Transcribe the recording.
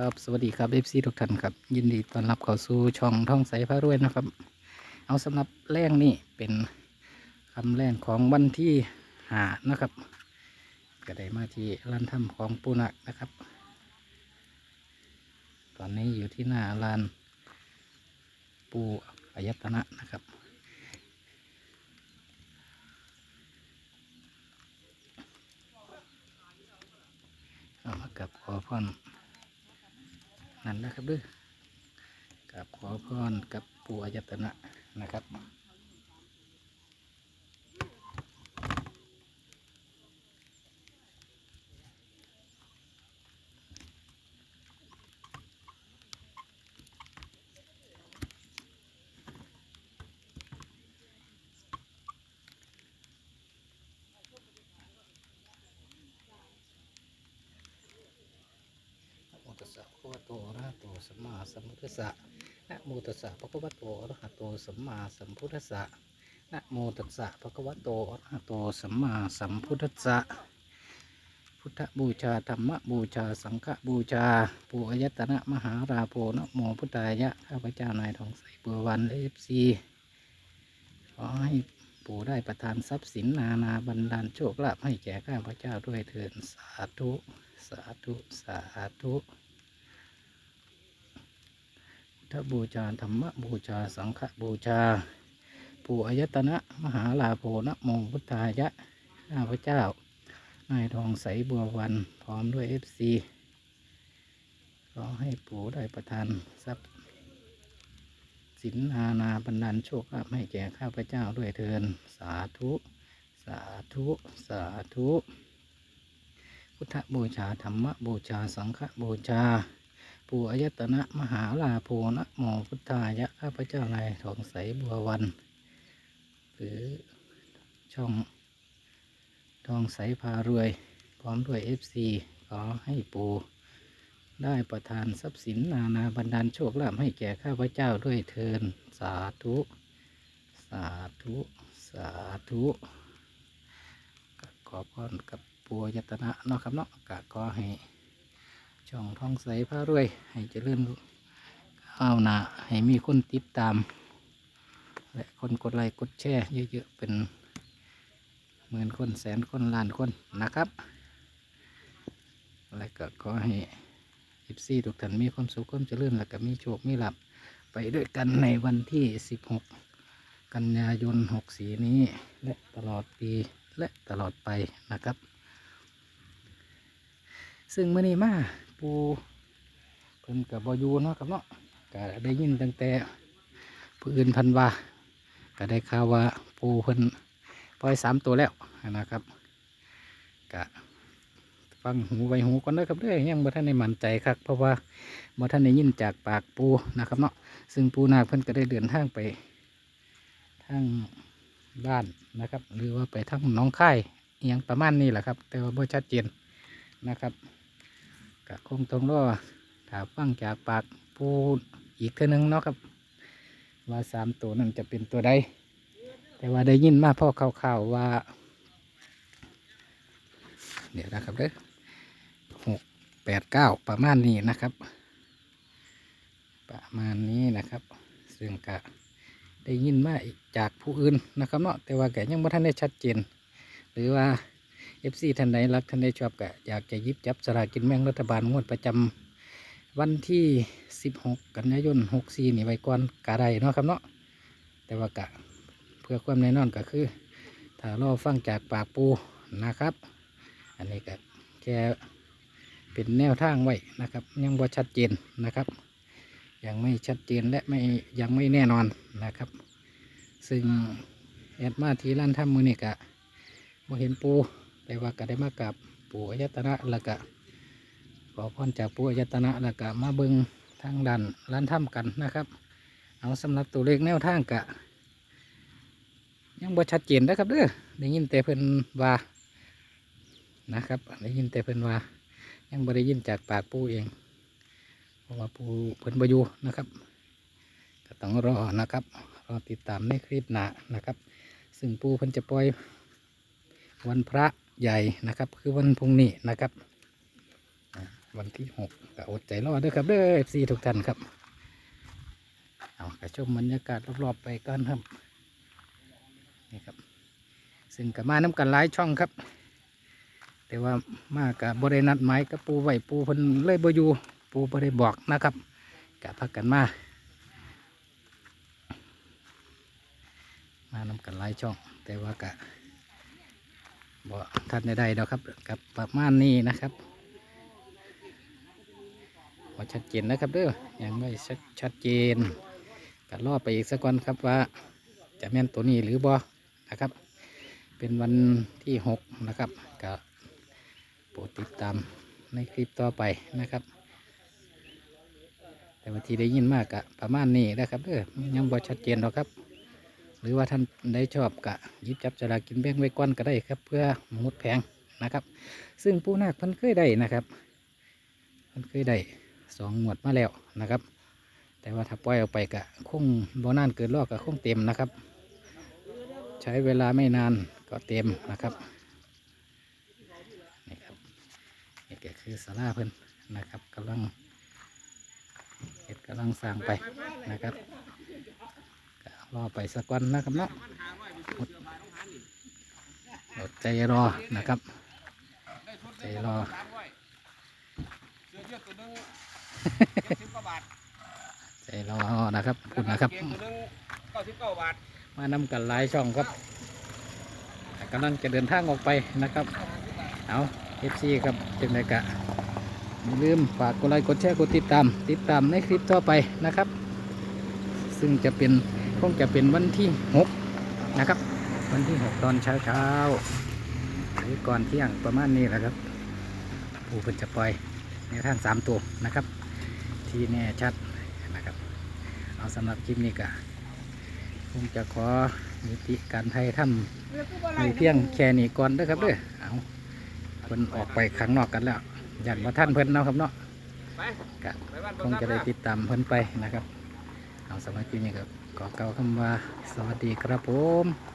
ครับสวัสดีครับเอฟซีทุกท่านครับยินดีต้อนรับเข้าสู่ช่องท่องใสพระรวยนะครับ เอาสำหรับแรงนี่เป็นคำแรงของวันที่หานะครับก็ได้มาที่ร้านถ้ำของปูนักนะครับ ตอนนี้อยู่ที่หน้าลานปูอายตนะนะครับเอามากับขอพร นั่นนะครับด้วยกับขอพรกับปู่อายตนะนะครับ ตัสสะภะคะวะโตอะระหะโตสัมมาสัมพุทธัสสะนะโมตัสสะภะคะวะโตอะระหะโตสัมมาสัมพุทธัสสะนะโมตัสสะภะคะวะโตอะระหะโตสัมมาสัมพุทธัสสะพุทธบูชาธรรมบูชาสังฆบูชาปู่อายตนะมหาราโพนะโมพุทธายะข้าพเจ้านายทองใสบัววันเอฟซีขอให้ปู่ได้ประทานทรัพย์สินนานาบันดาลโชคลาภให้แก่ข้าพเจ้าด้วยเถิดสาธุ สาธุ สาธุ ทธบูชาธรรมบูชาสังฆบูชา ปู่อายตนะ มหาลาโภนะโมพุทธายะข้าพเจ้านายทองใสบัววันพร้อมด้วยเอฟซีขอให้ปู่ได้ประทานทรัพย์สินอาณาบันดาลโชคลาภให้แก่ข้าพเจ้าด้วยเทินสาธุ สาธุ สาธุ พุทธบูชาธรรมบูชาสังฆบูชา ปูอายตนะ มหาลาโพนะโมพุทธายะข้าพเจ้านายทองใสบัววัน หรือช่องทองใสพารวย พร้อมด้วยเอฟซีขอให้ปูได้ประทานทรัพย์สินนานาบันดาลโชคลาภให้แก่ข้าพเจ้าด้วยเทินสาธุ สาธุ สาธุขอพรกับปัวยตนะเนาะครับเนาะกะก็ให้ ช่องท้องใสพระรวย ให้เจริญก้าวหน้าให้มีคนติดตาม และคนกดไลค์กดแชร์เยอะๆเป็นหมื่นคนแสนคนล้านคนนะครับ และก็ขอให้อิฟซีทุกท่านมีความสุขความเจริญและก็มีโชคมีหลับไปด้วยกันในวันที่ 16 กันยายน 64 นี้ และตลอดปีและตลอดไปนะครับ ซึ่งมื่อนี้มา ปูเพิ่นกับบอยูเนาะครับเนาะก็ได้ยินตั้งแต่ผู้อื่นพันว่าก็ได้ข่าวว่าปูเพิ่นปล่อยสามตัวแล้วนะครับก็ฟังหูไว้หูก่อนเด้อครับเด้อยังบ่ท่านได้มั่นใจครับเพราะว่าบ่ท่านได้ยินจากปากปูนะครับเนาะซึ่งปูนาคเพิ่นก็ได้เดินทางไปทางบ้านนะครับ หรือว่าไปทางหน้องค่ายอหยังประมาณนี้แหละครับ แต่ว่าบ่ชัดเจนนะครับ ก็คงต้องรอถาฟังจากปากปูอีกเท่านึงเนาะครับ ว่าสามตัวนั้นจะเป็นตัวใดแต่ว่าได้ยินมาพ่อข่าวๆว่า เดี๋ยวนะครับเด้อหกแปดเก้าประมาณนี้นะครับ ประมาณนี้นะครับ ซึ่งก็ได้ยินมาจากผู้อื่นนะครับเนาะแต่ว่าแกยังไม่ทันได้ชัดเจน หรือว่า เอฟซีท่านใดรักท่านใดชอบก็อยากจะยิบจับสลากกินแบ่งรัฐบาลงวดประจำวันที่ 16 กันยายน64นี่ไว้ก่อนกะไรเนาะครับเนาะแต่ว่ากะเพื่อความแน่นอนก็คือถ้ารอฟังจากปากปูนะครับ อันนี้ก็แค่เป็นแนวทางไว้นะครับ ยังบ่ชัดเจนนะครับ ยังไม่ชัดเจนและไม่ยังไม่แน่นอนนะครับ ซึ่งแอดมาทีร้านทำมือนี่กะบ่เห็นปู แต่ว่าก็ได้มากับปู่อายตนะแล้วก็ขอพรจากปู่อายตนะแล้วก็มาเบิงทางดันร้านถ้ำกันนะครับ เอาสำหรับตัวเลขแนวทางกะ ยังบ่ชัดเจนนะครับเด้อได้ยินแต่เพิ่นว่านะครับได้ยินแต่เพิ่นว่ายังบ่ได้ยินจากปากปู่เองเพราะว่าปู่เพิ่นบ่อยู่นะครับก็ต้องรอนะครับรอติดตามในคลิปหน้านะครับ ซึ่งปู่เพิ่นจะปล่อยวันพระ ใหญ่นะครับ คือวันพรุ่งนี้นะครับ วันที่หกก็อดใจรอด้วยครับเด้อ FC ทุกท่านครับเอากระชมบรรยากาศรอบๆไปก่อนครับนี่ครับ ซึ่งกับมาน้ำกันหลายช่องครับ แต่ว่ามากับบรินัดไม้กับปูไหวปูพิ่นเลยบอยู่ปูบ่ได้บอกนะครับกะพักกันมา มาน้ำกันหลายช่อง แต่ว่ากะ บ่ทันได้ได้ดอกครับกับประมาณนี้นะครับพอชัดเจนนะครับเด้อยังไม่ชัดชัดเจนก็รอไปอีกสักวันครับว่า จะแม่นตัวนี้หรือบ่นะครับ เป็นวันที่หกนะครับก็โปรดติดตามในคลิปต่อไปนะครับ แต่ว่าที่ได้ยินมากกะประมาณนี้นะครับเด้อยังบ่ชัดเจนหรอกครับ หรือว่าท่านได้ชอบกะยิบจับสลากินแบ่งไว้ก้อนก็ได้ครับ เพื่อหมดแผงนะครับ ซึ่งผู้นาคเพิ่นเคยได้นะครับเพิ่นเคยได้สองงวดมาแล้วนะครับ แต่ว่าถ้าปล่อยออกไปกะคงบ่นานเกินรอบกะคงเต็มนะครับ ใช้เวลาไม่นานก็เต็มนะครับนี่ครับนี่ก็คือสาราเพิ่นนะครับกำลังเห็ดกำลังสร้างไปนะครับ รอไปสักวันนะครับเนาะอดอดใจรอนะครับใจรอเสื้อยืดตัวหนึงเจ็ดสิบกว่าบาทใจรอนะครับพูดนะครับเกงตัวหนึงเก้าสิบเก้าบาทมานำกันหลายช่องครับกำลังจะเดินทางออกไปนะครับ เอาเอฟซีครับจังไดกะอย่าลืมฝากกดไลค์กดแชร์กดติดตาม ติดตามในคลิปต่อไปนะครับ ซึ่งจะเป็นคงจะเป็นวันที่6นะครับ วันที่6ตอนเช้าเช้าๆหรือก่อนเที่ยงประมาณนี้แหละครับผู้เพิ่นจะปล่อยในทางสามตัวนะครับ ที่แน่ชัดนะครับ เอาสำหรับคลิปนี้ก็คงจะขอนิติการไทยทำมีเพียงแค่นี้ก่อนเด้อครับเด้อเอาเพิ่นออกไปข้างนอกกันแล้วยันว่าท่านเพิ่นเนาะครับเนาะไปก็ไปบ้านคงจะได้ติดตามเพิ่นไปนะครับ เอาสำหรับคลิปนี้ครับขอเก่าคำว่า สวัสดีครับผม